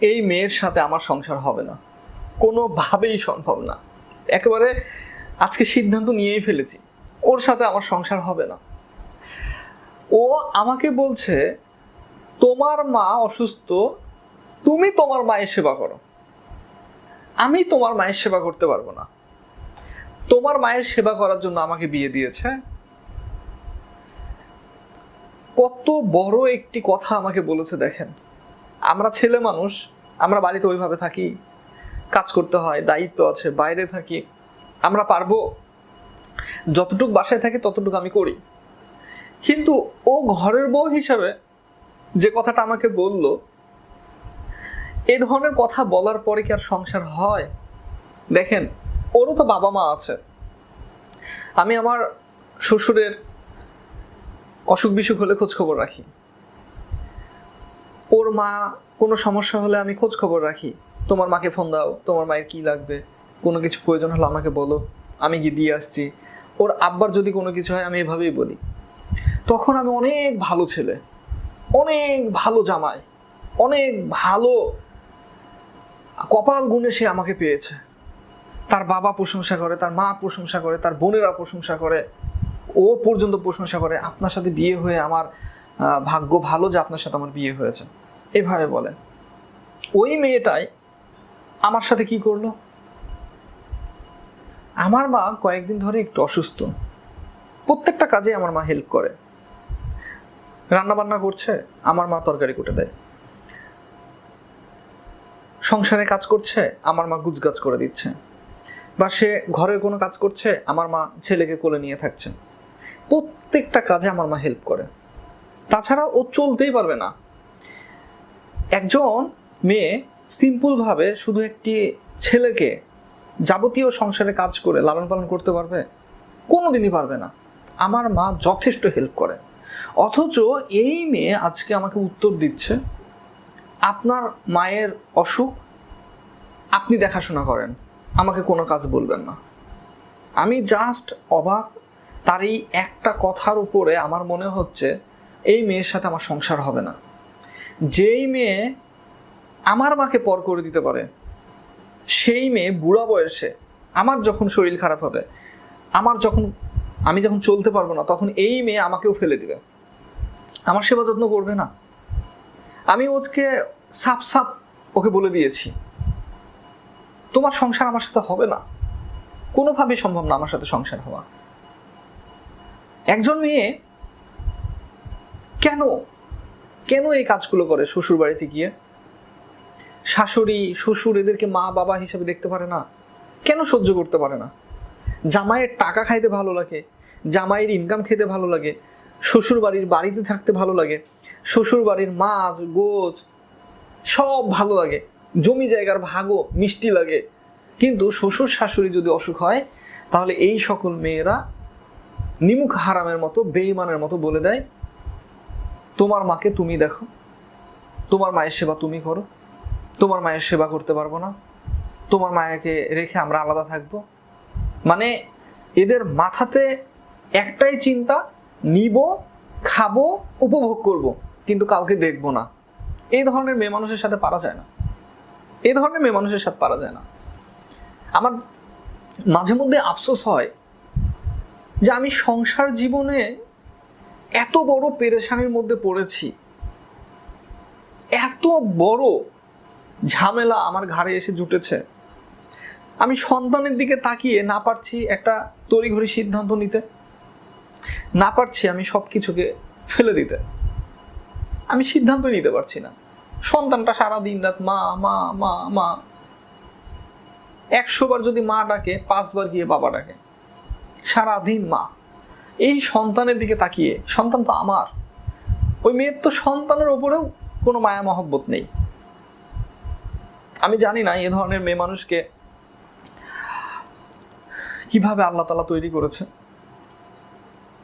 এই মেয়ের সাথে আমার সংসার হবে না। কোনোভাবেই সম্ভব না। একেবারে আজকে সিদ্ধান্ত নিয়েই ফেলেছি, ওর সাথে আমার সংসার হবে না। ও আমাকে বলছে, তোমার মা অসুস্থ, তুমি তোমার মায়ের সেবা করো। আমি তোমার মায়ের সেবা করতে পারব না। তোমার মায়ের সেবা করার জন্য আমাকে বিয়ে দিয়েছে। কত বড় একটি কথা আমাকে বলেছে দেখেন। আমরা ছেলে মানুষ, আমরা বাড়িতে ওইভাবে থাকি, কাজ করতে হয়, দায়িত্ব আছে, বাইরে থাকি, আমরা পারব। যতটুক বাসায় থাকি, ততটুকু আমি করি। কিন্তু ও ঘরের বউ হিসাবে যে কথাটা আমাকে বলল, এ ধরনের কথা বলার পরে কি আর সংসার হয়? দেখেন, ওরও তো বাবা মা আছে। আমি আমার শ্বশুরের অসুখ বিসুখ হলে খোঁজখবর রাখি। ওর মা, কোনো সমস্যা হলে আমি খোঁজ খবর রাখি। তোমার মাকে ফোন দাও, তোমার মায়ের কি লাগবে? কোনো কিছু প্রয়োজন হলে আমাকে বলো। আমি গিয়ে দিয়ে আসছি। ওর আব্বার যদি কোনো কিছু হয়, আমি এভাবেই বলি। তখন আমি অনেক ভালো ছেলে। অনেক ভালো জামাই। অনেক ভালো কপাল গুণে সে আমাকে পেয়েছে। তার বাবা প্রশংসা করে, তার মা প্রশংসা করে, তার বোনেরা প্রশংসা করে। ও পর্যন্ত প্রশংসা করে। আপনার সাথে বিয়ে হয়ে আমার ভাগ্য ভালো যে আপনার সাথে আমার বিয়ে হয়েছে। এভাবে বলেন ওই মেয়েটাই আমার সাথে কি করল? আমার মা কয়েকদিন ধরে একটু অসুস্থ। প্রত্যেকটা কাজে আমার মা হেল্প করে। রান্না বান্না করছে, আমার মা তরকারি কুটে দেয়। সংসারে কাজ করছে, আমার মা গুজগাছ করে দিচ্ছে। বা সে ঘরের কোনো কাজ করছে, আমার মা ছেলেকে কোলে নিয়ে থাকছে। প্রত্যেকটা কাজে আমার মা হেল্প করে। তাছাড়া ও চলতেই পারবে না। একজন মেয়ে সিম্পলভাবে শুধু একটি ছেলেকে যাবতীয় সংসারে কাজ করে লালন পালন করতে পারবে? কোনোদিনই পারবে না। আমার মা যথেষ্ট হেল্প করে। অথচ এই মেয়ে আজকে আমাকে উত্তর দিচ্ছে, আপনার মায়ের অসুখ, আপনি দেখাশোনা করেন, আমাকে কোনো কাজ বলবেন না। আমি জাস্ট অবাক, তার এই একটা কথার উপরে আমার মনে হচ্ছে, এই মেয়ের সাথে আমার সংসার হবে না। যেই মেয়ে আমার মাকে পর করে দিতে পারে, সেই মেয়ে বুড়া বয়সে আমার যখন শরীর খারাপ হবে, আমার যখন, আমি যখন চলতে পারব না, তখন এই মেয়ে আমাকেও ফেলে দিবে। আমার সেবা যত্ন করবে না। আমি ওকে সাপ সাপ ওকে বলে দিয়েছি, তোমার সংসার আমার সাথে হবে না। কোনোভাবেই সম্ভব না আমার সাথে সংসার হওয়া। একজন মেয়ে কেন কেন এই কাজগুলো করে শ্বশুর বাড়িতে গিয়ে? শাশুড়ি, শ্বশুর এদেরকে মা, বাবা হিসেবে দেখতে পারে না। কেন সহ্য করতে পারে না? জামাইয়ের টাকা খাইতে ভালো লাগে, জামাইয়ের ইনকাম খেতে ভালো লাগে শ্বশুর বাড়ির বাড়িতে থাকতে ভালো লাগে শ্বশুর বাড়ির মাছ, গোছ সব ভালো লাগে, জমি জায়গার ভাগও মিষ্টি লাগে। কিন্তু শ্বশুর শাশুড়ি যদি অসুখ হয়, তাহলে এই সকল মেয়েরা নিমুখ হারামের মতো বেইমানের মতো বলে দেয় তোমার মাকে তুমি দেখো। তোমার মায়ের সেবা তুমি করো। তোমার মায়ের সেবা করতে পারব না। তোমার মায়াকে রেখে আমরা আলাদা থাকব। মানে এদের মাথাতে একটাই চিন্তা, নিব, খাব, উপভোগ করব, কিন্তু কাউকে দেখব না। এই ধরনের মেয়ে মানুষের সাথে পারা যায় না। এই ধরনের মেয়ে মানুষের সাথে পারা যায় না। আমার মাঝে মধ্যে আফসোস হয় যে আমি সংসার জীবনে এত বড় পেরেশানির মধ্যে পড়েছি। এত বড় ঝামেলা আমার ঘাড়ে এসে জুটেছে। আমি সন্তানের দিকে তাকিয়ে না পারছি একটা তড়িঘড়ি সিদ্ধান্ত নিতে। না পারছি আমি সব কিছুকে ফেলে দিতে। আমি সিদ্ধান্ত নিতে পারছি না। সন্তানটা সারা দিন রাত মা মা মা মা। একশো বার যদি মা ডাকে, পাঁচবার গিয়ে বাবা ডাকে। সারাদিন মা। এই সন্তানের দিকে তাকিয়ে, সন্তান তো আমার। ওই মেয়ের তো সন্তানের ওপরেও কোনো মায়া মহব্বত নেই। আমি জানি না এ ধরনের মেয়ে মানুষকে কীভাবে আল্লাহ তালা তৈরি করেছে।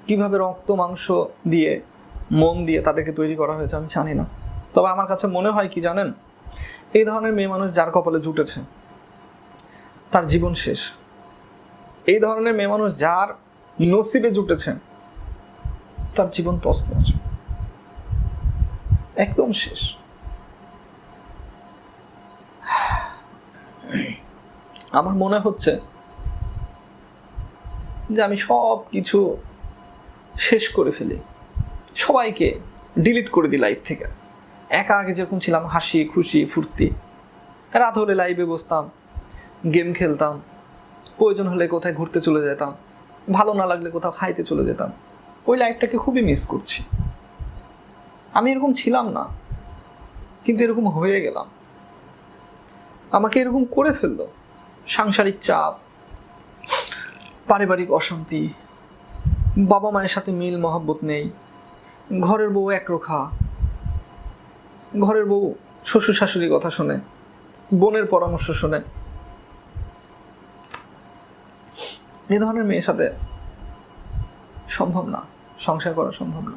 কীভাবে রক্ত, মাংস দিয়ে, মন দিয়ে তাদেরকে তৈরি করা হয়েছে আমি জানি না। তবে আমার কাছে মনে হয় কি জানেন? এই ধরনের মেয়ে মানুষ যার কপালে জুটেছে, তার জীবন শেষ। এই ধরনের মেয়ে মানুষ যার নসিবে জুটেছেন। তার জীবন তছনছ। একদম শেষ। আমার মনে হচ্ছে যে আমি সব কিছু শেষ করে ফেলি। সবাইকে ডিলিট করে দিই লাইফ থেকে। একা আগে যেরকম ছিলাম, হাসি, খুশি, ফুর্তি। রাত হলে লাইভে বসতাম গেম খেলতাম, প্রয়োজন হলে কোথায় ঘুরতে চলে যেতাম। ভালো না লাগলে কোথাও খাইতে চলে যেতাম। ওই লাইফটাকে খুবই মিস করছি। আমি এরকম ছিলাম না, কিন্তু এরকম হয়ে গেলাম। আমাকে এরকম করে ফেলল। সাংসারিক চাপ, পারিবারিক অশান্তি, বাবা মায়ের সাথে মিল, মহব্বত নেই, ঘরের বউ একরোখা, ঘরের বউ শ্বশুর শাশুড়ির কথা শোনে, বোনের পরামর্শ শোনে এ ধরনের মেয়ের সাথে সম্ভব না, সংসার করা সম্ভব না।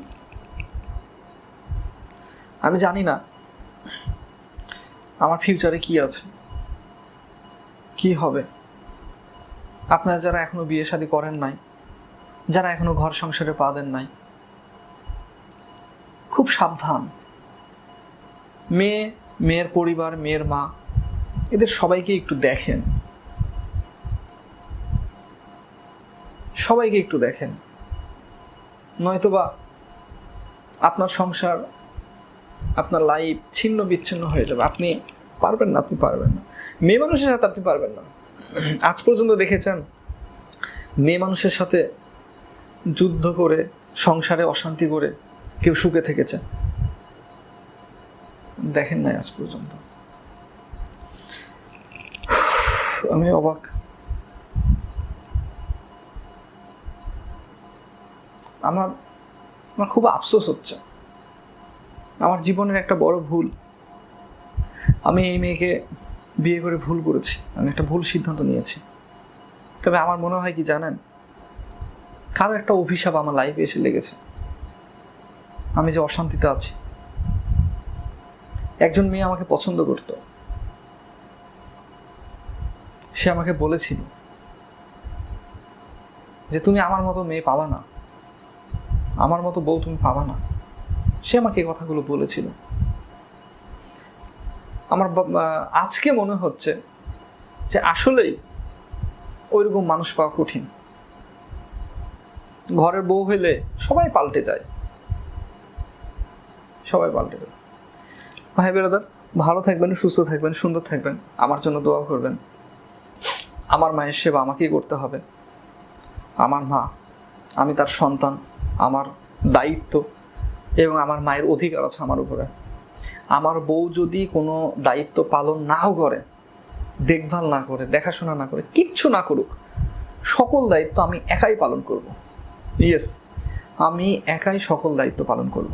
আমি জানি না আমার ফিউচারে কি আছে, কি হবে। আপনারা যারা এখনও বিয়ে শাদী করেন নাই, যারা এখনও ঘর সংসারে পা দেন নাই, খুব সাবধান। মেয়ে, মেয়ের পরিবার, মেয়ের মা, এদের সবাইকে একটু দেখেন। সবাইকে একটু দেখেন। নয়তোবা আপনার সংসার, আপনার লাইফ ছিন্ন বিচ্ছিন্ন হয়ে যাবে। আপনি পারবেন না, আপনি পারবেন না। মেয়ে মানুষের সাথে আপনি পারবেন না। আজ পর্যন্ত দেখেছেন, মেয়ে মানুষের সাথে যুদ্ধ করে, সংসারে অশান্তি করে কেউ সুখে থেকেছে? দেখেন নাই আজ পর্যন্ত। আমি অবাক। আমার আমার খুব আফসোস হচ্ছে। আমার জীবনের একটা বড় ভুল। আমি এই মেয়েকে বিয়ে করে ভুল করেছি। আমি একটা ভুল সিদ্ধান্ত নিয়েছি। তবে আমার মনে হয় কি জানেন? কারও একটা অভিশাপ আমার লাইফে এসে লেগেছে। আমি যে অশান্তিতে আছি। একজন মেয়ে আমাকে পছন্দ করত। সে আমাকে বলেছিল যে, তুমি আমার মতো মেয়ে পাবা না। আমার মতো বউ তুমি পাবা না। সে আমাকে এই কথাগুলো বলেছিল। আমার আজকে মনে হচ্ছে যে আসলেই ওইরকম মানুষ পাওয়া কঠিন। ঘরের বউ হইলে সবাই পাল্টে যায়। সবাই পাল্টে যায়। ভাই, বেরোদার, ভালো থাকবেন, সুস্থ থাকবেন, সুন্দর থাকবেন। আমার জন্য দোয়া করবেন। আমার মায়ের সেবা আমাকেই করতে হবে। আমার মা, আমি তার সন্তান। আমার দায়িত্ব এবং আমার মায়ের অধিকার আছে আমার উপরে। আমার বউ যদি কোনো দায়িত্ব পালন নাও করে, দেখভাল না করে, দেখাশোনা না করে, কিচ্ছু না করুক, সকল দায়িত্ব আমি একাই পালন করব। ইয়েস আমি একাই সকল দায়িত্ব পালন করব।